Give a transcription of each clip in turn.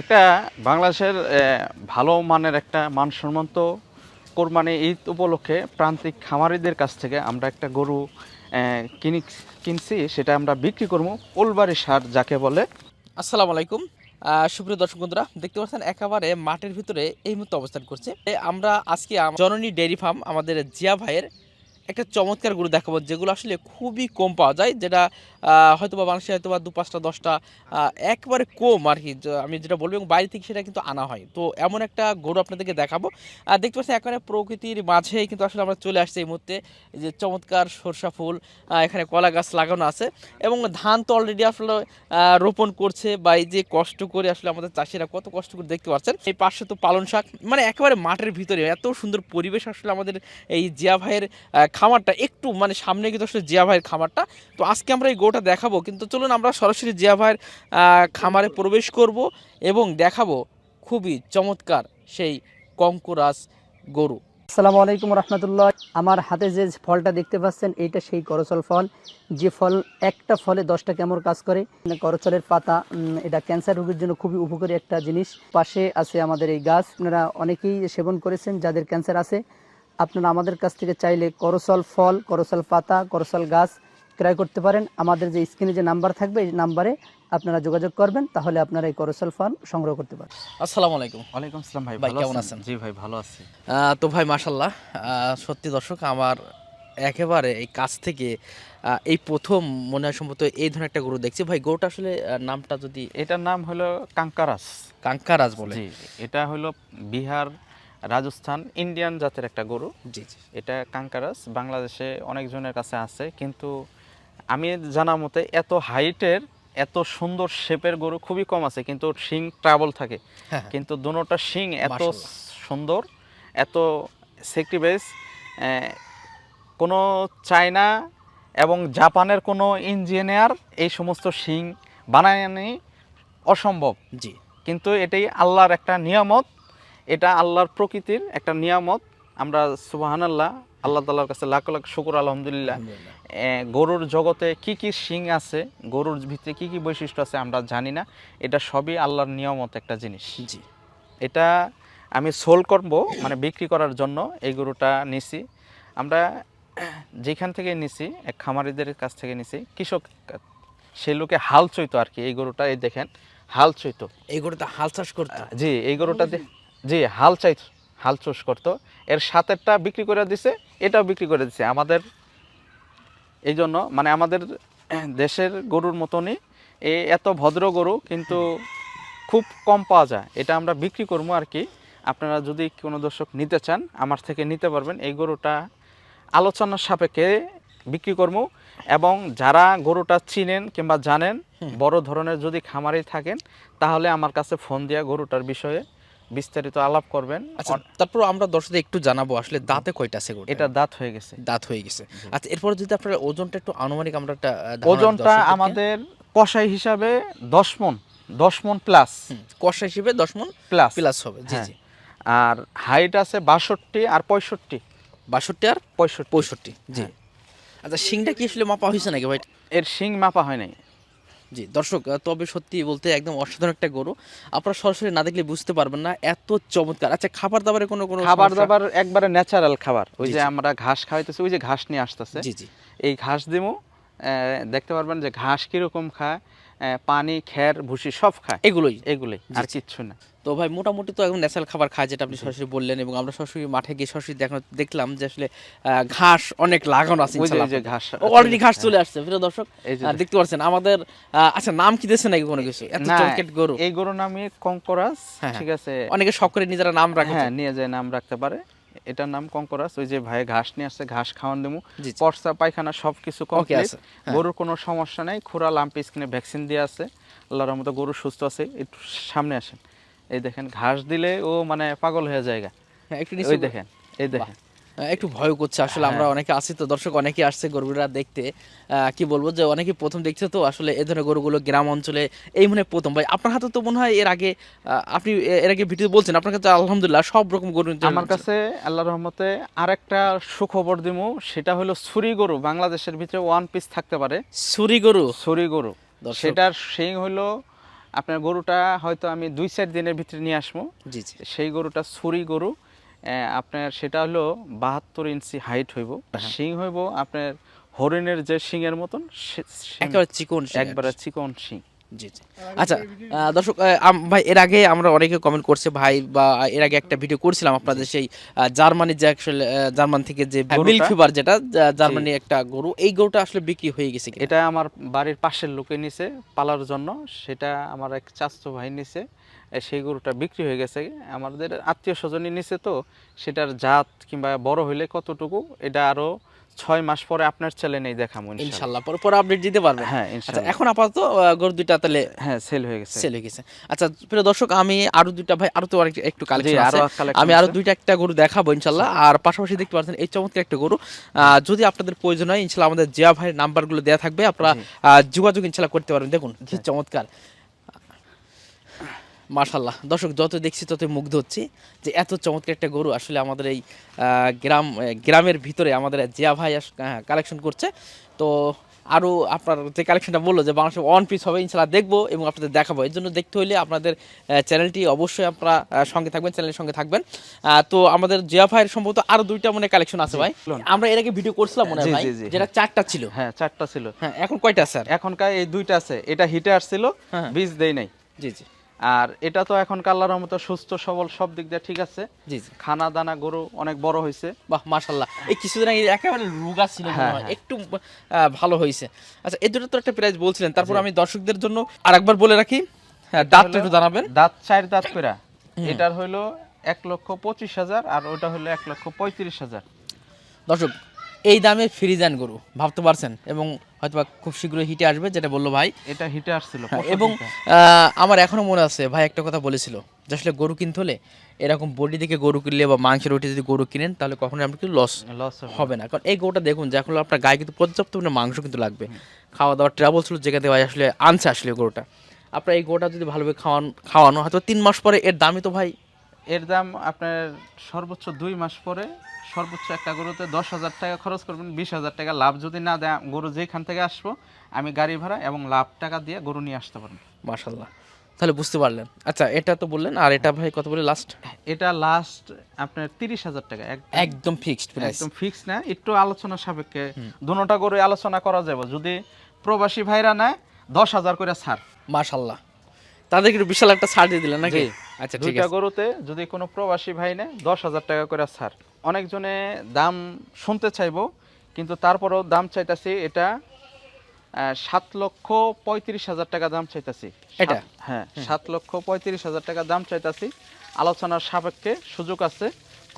একটা বাংলাদেশের ভালো মানের একটা মানসম্মত কোরবানি ঈদ উপলক্ষে প্রান্তিক খামারিদের কাছ থেকে আমরা একটা গরু কিনি, কিনছি, সেটা আমরা বিক্রি করব ওলবাড়ি সার যাকে বলে। আসসালামু আলাইকুম। সুপ্রিয় দর্শক বন্ধুরা, দেখতে পাচ্ছেন একেবারে মাঠের ভিতরে এই মুহূর্তে অবস্থান করছে। আমরা আজকে জননী ডেয়ারি ফার্ম, আমাদের জিয়া ভাইয়ের একটা চমৎকার গরু দেখাবো, যেগুলো আসলে খুবই কম পাওয়া যায়, যেটা হয়তো বা বাংলাদেশে হয়তো বা দু পাঁচটা, দশটা একবারে কম আর কি আমি যেটা বলব, এবং বাইরে থেকে সেটা কিন্তু আনা হয়। তো এমন একটা গরু আপনাদেরকে দেখাবো। আর দেখতে পাচ্ছেন একেবারে প্রকৃতির মাঝে কিন্তু আসলে আমরা চলে আসছি এই মুহূর্তে যে চমৎকার সরষা ফুল এখানে কলা গাছ লাগানো আছে, এবং ধান তো অলরেডি আসলে রোপণ করছে, বা এই যে কষ্ট করে আসলে আমাদের চাষিরা কত কষ্ট করে দেখতে পাচ্ছেন। এই পাশে তো পালন শাক মানে একেবারে মাঠের ভিতরে, এত সুন্দর পরিবেশ আসলে আমাদের এই জিয়া ভাইয়ের খামারটা, একটু মানে সামনে কিন্তু আসলে জিয়া ভাইয়ের খামারটা। তো আজকে আমরা এই গোটা দেখাবো। কিন্তু চলুন আমরা সরাসরি জিয়া ভাইয়ের খামারে প্রবেশ করব এবং দেখাবো খুবই চমৎকার সেই কঙ্করাস গরু। আসসালামু আলাইকুম রহমতুল্লাহ। আমার হাতে যে ফলটা দেখতে পাচ্ছেন, এইটা সেই করচল ফল। যে ফল, একটা ফলে দশটা কেমন কাজ করে। করচলের পাতা এটা ক্যান্সার রোগের জন্য খুবই উপকারী একটা জিনিস। পাশে আছে আমাদের এই গাছ। আপনারা অনেকেই সেবন করেছেন, যাদের ক্যান্সার আছে। আপনারা আমাদের কাছ থেকে চাইলে করচল ফল, করচল পাতা, করচল গাছ ক্রয় করতে পারেন। আমাদের যে স্ক্রিনে যে নাম্বার থাকবে এই নাম্বারে আপনারা যোগাযোগ করবেন তাহলে আপনারা এই করচল ফল সংগ্রহ করতে পারেন আসসালামু আলাইকুম। ওয়ালাইকুম আসসালাম ভাই ভাই, ভালো কেমন আছেন? জি ভাই ভালো আছি। তো ভাই মাসাল্লাহ সত্যি দর্শক আমার একেবারে এই কাছ থেকে এই প্রথম মনে হয় সম্ভবত এই ধরনের একটা গরু দেখছি। ভাই গরুটা আসলে নামটা যদি এটার নাম হলো কাঙ্কারাস। কাঙ্কারাজ বলে। জি এটা হলো বিহার রাজস্থান ইন্ডিয়ান জাতের একটা গরু। জি জি। এটা কাঙ্কারাস বাংলাদেশে অনেকজনের কাছে আছে কিন্তু আমি জানা মতে এত হাইটের এত সুন্দর শেপের গরু খুবই কম আছে কিন্তু শিং ট্রাবল থাকে। হ্যাঁ। কিন্তু দুটোটা শিং এত সুন্দর এত সেক্টিভেস কোনো চায়না এবং জাপানের কোনো ইঞ্জিনিয়ার এই সমস্ত শিং বানায়নি অসম্ভব। জি। কিন্তু এটাই আল্লাহর একটা নিয়ামত এটা আল্লাহর প্রকৃতির একটা নিয়ামত। আমরা সুবাহান আল্লাহ তাল্লাহর কাছে লাখ লাখ শুকুর আলহামদুলিল্লাহ। গরুর জগতে কি কি শিং আছে গরুর ভিতরে কি কি বৈশিষ্ট্য আছে আমরা জানি না। এটা সবই আল্লাহর নিয়ামত একটা জিনিস। জি। এটা আমি সোল করব মানে বিক্রি করার জন্য এই গরুটা নিছি। আমরা যেখান থেকে নিছি এক খামারিদের কাছ থেকে নিছি কৃষক সেই লোকে হাল চইতো আর কি এই গরুটা এই দেখেন হাল চইতো এই গরুটা হাল চাষ করতে? জি এই গরুটা জি হাল চাই হাল চুষ করতো। এর সাতেরটা বিক্রি করে দিছে এটাও বিক্রি করে দিছে। আমাদের এই জন্য মানে আমাদের দেশের গরুর মতনই এ এত ভদ্র গরু কিন্তু খুব কম পাওয়া যায়। এটা আমরা বিক্রি করব আর কি। আপনারা যদি কোনো দর্শক নিতে চান আমার থেকে নিতে পারবেন। এই গরুটা আলোচনার সাপেক্ষে বিক্রি করব এবং যারা গরুটা চিনেন কিংবা জানেন বড় ধরনের যদি খামারি থাকেন তাহলে আমার কাছে ফোন দিয়া গরুটার বিষয়ে বিস্তারিত আলাপ করবেন। আচ্ছা তারপর আমরা দর্শকদের একটু জানাব আসলে দাঁতে কয়টা আছে এটা দাঁত হয়ে গেছে। দাঁত হয়ে গেছে। আচ্ছা এরপর যদি আপনার ওজনটা একটু আনুমানিক আমরা একটা ওজনটা আমাদের কষাই হিসাবে দশ মন দশ মন প্লাস কষা হিসেবে দশ মন প্লাস প্লাস হবে জি হ্যাঁ। জি। আর হাইট আছে বাষট্টি আর পঁয়ষট্টি। বাষট্টি আর পঁয়ষট্টি। পঁয়ষট্টি জি। হ্যাঁ। আচ্ছা শিংটা কি আসলে মাপা হয়েছে নাকি ভাই? এর শিং মাপা হয় নাই জি দর্শক তবে সত্যি বলতে একদম অসাধারণ একটা গরু। আপনারা সরাসরি না দেখলে বুঝতে পারবেন না এত চমৎকার। আচ্ছা খাবার দাবারে কোনো কোনো খাবার দাবার একবারে ন্যাচারাল খাবার। ওই যে আমরা ঘাস খাওয়াইতেছি ওই যে ঘাস নিয়ে আসতেছে। জি জি। এই ঘাস দিমু আহ, দেখতে পারবেন যে ঘাস কীরকম খায় পানি খের ভুসি সব খায়। এগুলোই। এগুলোই আর কিচ্ছু না। তো ভাই মোটামুটি তো একদম ন্যাচারাল খাবার খায় যেটা আপনি সরাসরি বললেন এবং আমরা সরাসরি মাঠে গিয়ে সরাসরি দেখানো দেখলাম যে আসলে আহ, ঘাস অনেক লাগানো আছে। ঘাস অলরেডি ঘাস চলে আসছে প্রিয় দর্শক দেখতে পাচ্ছেন আমাদের আচ্ছা নাম কি দিয়েছে নাকি কোনো কিছু? এত চমকেট গরু। এই গরুর নামই কঙ্করাস হ্যাঁ, ঠিক আছে। অনেকে শখ করে নিজেরা নাম রাখে। হ্যাঁ নিয়ে যায় নাম রাখতে পারে। এটার নাম কঙ্করাস ওই যে ভাই ঘাস নিয়ে আসছে ঘাস খাওয়ান দেবো জি। পায়খানা সব কিছু কমপ্লিট আছে। গরুর কোনো সমস্যা নেই খুরা লাম্পি স্কিনে ভ্যাকসিন দিয়ে আছে। আল্লাহর রহমতে গরু সুস্থ আছে একটু সামনে আসেন। এই দেখেন ঘাস দিলে ও মানে পাগল হয়ে যায় হ্যাঁ, ওই দেখেন এই দেখেন। একটু ভয় করছে। আসলে আমরা হ্যাঁ। অনেকে আছি তো দর্শক অনেকে আসছে গরুগুলা দেখতে। কি বলব যে অনেকে প্রথম দেখছে তো আসলে এ ধরনের গরুগুলো গ্রাম অঞ্চলে এই মনে প্রথম। ভাই আপনার হাতে তো মনে হয় এর আগে আপনি এর আগে ভিডিও বলছেন আপনার কাছে আলহামদুলিল্লাহ সব রকম গরু আমার কাছে আল্লাহর রহমতে আরেকটা সুখবর দিমু সেটা হলো ছুরি গরু। বাংলাদেশের ভিতরে ওয়ান পিস থাকতে পারে। সুরি গরু? ছুরি গরু। সেটার শিং হলো আপনার গরুটা হয়তো আমি দুই চার দিনের ভিতরে নিয়ে আসব। জি জি। সেই গরুটা ছুরি গরু। আপনার সেটা হলো বাহাত্তর ইঞ্চি হাইট হইব। শিং হইব আপনার হরিণের যে শিংয়ের মতন চিকন। একবারে চিকন শিং। জি জি। আচ্ছা দর্শক ভাই এর আগে আমরা অনেকে কমেন্ট করছে ভাই বা এর আগে একটা ভিডিও করছিলাম আপনাদের সেই জার্মানির যে আসলে জার্মান থেকে যে হ্যাঁ, ফিভার যেটা জার্মানি একটা গরু এই গরুটা আসলে বিক্রি হয়ে গেছে এটা আমার বাড়ির পাশের লোকে নিছে পালার জন্য। সেটা আমার এক চাচতো ভাই নিছে। সেই গরুটা বিক্রি হয়ে গেছে। আমাদের আত্মীয় স্বজনই নিচে তো সেটার জাত কিংবা বড় হইলে কতটুকু এটা আরও ছয় মাস পরে আপনার ছেলে নেই দেখাবো ইনশাল্লাহ। পরে পরে আপডেট দিতে পারবেন হ্যাঁ আচ্ছা এখন আপাতত গরু দুইটা তাহলে হ্যাঁ সেল হয়ে গেছে। সেল হয়ে গেছে। আচ্ছা প্রিয় দর্শক আমি আরও দুইটা ভাই আরও তো অনেক একটু কালেকশন আরও আছে। আমি আরও দুইটা একটা গরু দেখাবো ইনশাল্লাহ। আর পাশাপাশি দেখতে পাচ্ছেন এই চমৎকার একটা গরু। আহ, যদি আপনাদের প্রয়োজন হয় ইনশাল্লাহ আমাদের জিয়া ভাইয়ের নাম্বারগুলো দেওয়া থাকবে। আপনারা যোগাযোগ ইনশাল্লাহ করতে পারবেন। দেখুন কি চমৎকার। মাশাল্লাহ দর্শক যত দেখছি তত মুগ্ধ হচ্ছি যে এত চমৎকার একটা গরু আসলে আমাদের এই গ্রাম গ্রামের ভিতরে আমাদের জিয়া ভাই কালেকশন করছে। তো আরও আপনার যে কালেকশনটা বলল যে বাংলাদেশে ওয়ান পিস হবে ইনশাল্লাহ দেখব এবং আপনাদের দেখাবো। এর জন্য দেখতে হলে আপনাদের চ্যানেলটি অবশ্যই আপনারা সঙ্গে থাকবেন চ্যানেলের সঙ্গে থাকবেন। তো আমাদের জিয়া ভাইয়ের সম্ভবত আরও দুইটা মনে কালেকশন আছে ভাই। আমরা এর আগে ভিডিও করছিলাম মনে হয় যেটা চারটা ছিল। হ্যাঁ চারটা ছিল। হ্যাঁ এখন কয়টা স্যার এখনকার এই দুইটা আছে। এটা হিটে আসছিল হ্যাঁ। বীজ দেই নাই। জি জি। আর এটা তো এখন কাল্লার মতো সুস্থ সবল সব দিক দিয়ে ঠিক আছে। জি জি। খানা দানা গরু অনেক বড় হয়েছে। বাহ মাশাল্লাহ এই কিছুদিন আগে একেবারে রোগা ছিল হ্যাঁ, হয়। একটু ভালো হয়েছে। আচ্ছা এই দুটো তো একটা প্রাইস বলছিলেন তারপর আমি দর্শকদের জন্য আরেকবার বলে রাখি হ্যাঁ দাঁতটা একটু জানাবেন। দাঁত চার দাঁত পেরা এটার হইল এক লক্ষ পঁচিশ হাজার আর ওটা হইল এক লক্ষ পঁয়ত্রিশ হাজার। দর্শক এই দামে ফ্রিজান গরু ভাবতে পারছেন? এবং হয়তোবা খুব শীঘ্রই হিটে আসবে যেটা বলল ভাই। এটা হিটে আসছিল হ্যাঁ, এবং আমার এখনও মনে আছে ভাই একটা কথা বলেছিল যে আসলে গরু কিনতে হলে এরকম বডি থেকে গরু কিনলে বা মাংসের রুটি যদি গরু কিনেন তাহলে কখনোই আপনি কিন্তু লস লস হবে হবে না। কারণ এই গরুটা দেখুন যে এখন আপনার গায়ে কিন্তু পর্যাপ্ত পরিমাণে মাংস কিন্তু লাগবে। খাওয়া দাওয়া ট্রাভেল ছিল যেখানে ভাই আসলে আনছে আসলে গরুটা। আপনার এই গরুটা যদি ভালোভাবে খাওয়ান খাওয়ানো হয়তো তিন মাস পরে এর দামই তো ভাই এর দাম আপনার সর্বোচ্চ দুই মাস পরে সর্বোচ্চ একটা গরুতে দশ হাজার টাকা খরচ করবেন বিশ হাজার টাকা লাভ যদি না দেয় গরু যেখান থেকে আসব আমি গাড়ি ভাড়া এবং লাভ টাকা দিয়ে গরু নিয়ে আসতে পারব। মাশাল্লাহ তাহলে বুঝতে পারলেন। আচ্ছা এটা তো বললেন আর এটা ভাই কত বলে লাস্ট এটা লাস্ট আপনার তিরিশ হাজার টাকা এক- একদম ফিক্সড প্রাইস একদম ফিক্সড না একটু আলোচনা সাপেক্ষে। দুটা গরু আলোচনা করা যাবে যদি প্রবাসী ভাইরা নেয় দশ হাজার করে ছাড়। মাশাল্লাহ তাদেরকে একটু বিশাল একটা ছাড় দিয়ে দিলেন নাকি? আচ্ছা ঠিক দুইটা আছে। গরুতে যদি কোনো প্রবাসী ভাই নেয় দশ হাজার টাকা করে ছাড়। অনেকজনে দাম শুনতে চাইব কিন্তু তারপরেও দাম চাইতাছি এটা সাত লক্ষ পঁয়ত্রিশ হাজার টাকা দাম চাইতাছি। এটা? হ্যাঁ সাত লক্ষ পঁয়ত্রিশ হাজার টাকা দাম চাইতাছি। আলোচনার সাপেক্ষে সুযোগ আছে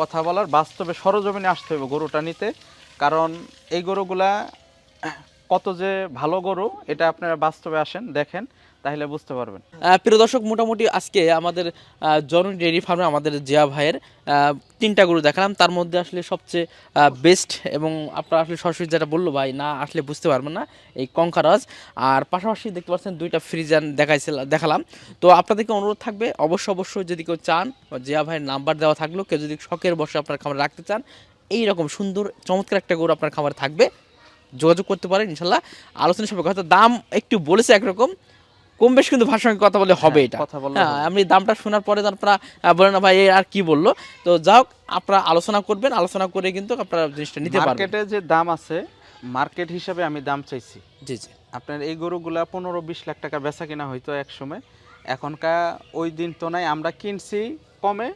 কথা বলার বাস্তবে সরজমিনে আসতে হবে গরুটা নিতে কারণ এই গরুগুলা কত যে ভালো গরু এটা আপনারা বাস্তবে আসেন দেখেন। তাহলে বুঝতে পারবেন। প্রিয় দর্শক, মোটামুটি আজকে আমাদের জননী ডেয়ারি ফার্মে আমাদের জিয়া ভাইয়ের তিনটা গরু দেখালাম। তার মধ্যে আসলে সবচেয়ে বেস্ট এবং আপনারা আসলে সরাসরি যেটা বলল ভাই, না আসলে বুঝতে পারবেন না, এই কঙ্কারাজ আর পাশাপাশি দেখতে পাচ্ছেন দুইটা ফ্রিজান দেখাইছিল দেখালাম। তো আপনাদেরকে অনুরোধ থাকবে, অবশ্য অবশ্যই যদি কেউ চান, জিয়া ভাইয়ের নাম্বার দেওয়া থাকল, কেউ যদি শখের বসে আপনার খামারে রাখতে চান এই রকম সুন্দর, চমৎকার একটা গরু আপনার খামারে থাকবে। যোগাযোগ করতে পারেন, ইনশাল্লাহ। আলোচনা সাপেক্ষে হয়তো দাম একটু বলেছে একরকম কম বেশ কিন্তু ভাষার সঙ্গে কথা বলে হবে হ্যাঁ, এটা। হ্যাঁ আমি দামটা শোনার পরে আপনারা বলেন না ভাই আর কি বলল? তো যাই হোক আপনারা আলোচনা করবেন আলোচনা করে কিন্তু আপনারা জিনিসটা নিতে পারবেন। মার্কেটে যে দাম আছে মার্কেট হিসাবে আমি দাম চাইছি। জি জি। আপনার এই গরুগুলা পনেরো বিশ লাখ টাকা বেচা কিনা হইতো এক সময়। এখনকার ওই দিন তো নাই আমরা কিনছি কমে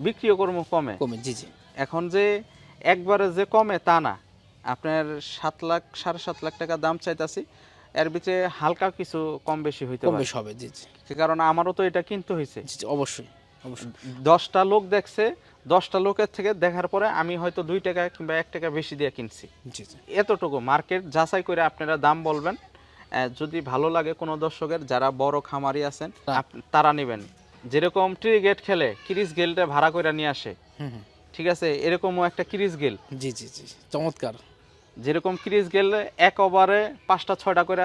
বিক্রিও করব কমে। কমে জি জি। এখন যে একবারে যে কমে তা না। আপনার সাত লাখ সাড়ে সাত লাখ টাকা দাম চাইতাছি। এর ভিতরে হালকা কিছু কম বেশি হইতে কম পারে। হবে জি জি। কারণ আমারও তো এটা কিনতে হয়েছে। জি, অবশ্যই অবশ্যই। দশটা লোক দেখছে দশটা লোকের থেকে দেখার পরে আমি হয়তো দুই টাকা কিংবা এক টাকা বেশি দিয়ে কিনছি। জি জি। এতটুকু মার্কেট যাচাই করে আপনারা দাম বলবেন। যদি ভালো লাগে কোনো দর্শকের যারা বড় খামারি আছেন। তারা নেবেন। যেরকম ট্রিগেট খেলে ক্রিস গেলটা ভাড়া করে নিয়ে আসে। ঠিক আছে? এরকমও একটা ক্রিস গেল। জি জি জি চমৎকার। যেরকম ক্রিজ গেলে এক ওভারে পাঁচটা ছয়টা করে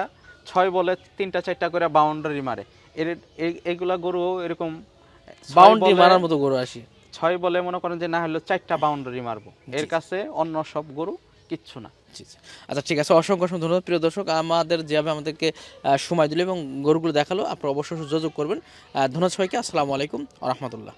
ছয় বলে তিনটা চারটা করে বাউন্ডারি মারে। এর এইগুলা গরু এরকম বাউন্ডারি মারার মতো গরু আসি। ছয় বলে মনে করেন যে না হলো চারটা বাউন্ডারি মারবো। এর কাছে অন্য সব গরু কিচ্ছু না। আচ্ছা ঠিক আছে। অসংখ্য অসংখ্য ধন্যবাদ। প্রিয় দর্শক আমাদের যেভাবে আমাদেরকে সময় দিল এবং গরুগুলো দেখাল আপনারা অবশ্যই যোগাযোগ করবেন। ধন্যবাদ সবাইকে। আসসালামু আলাইকুম রহমতুল্লাহ।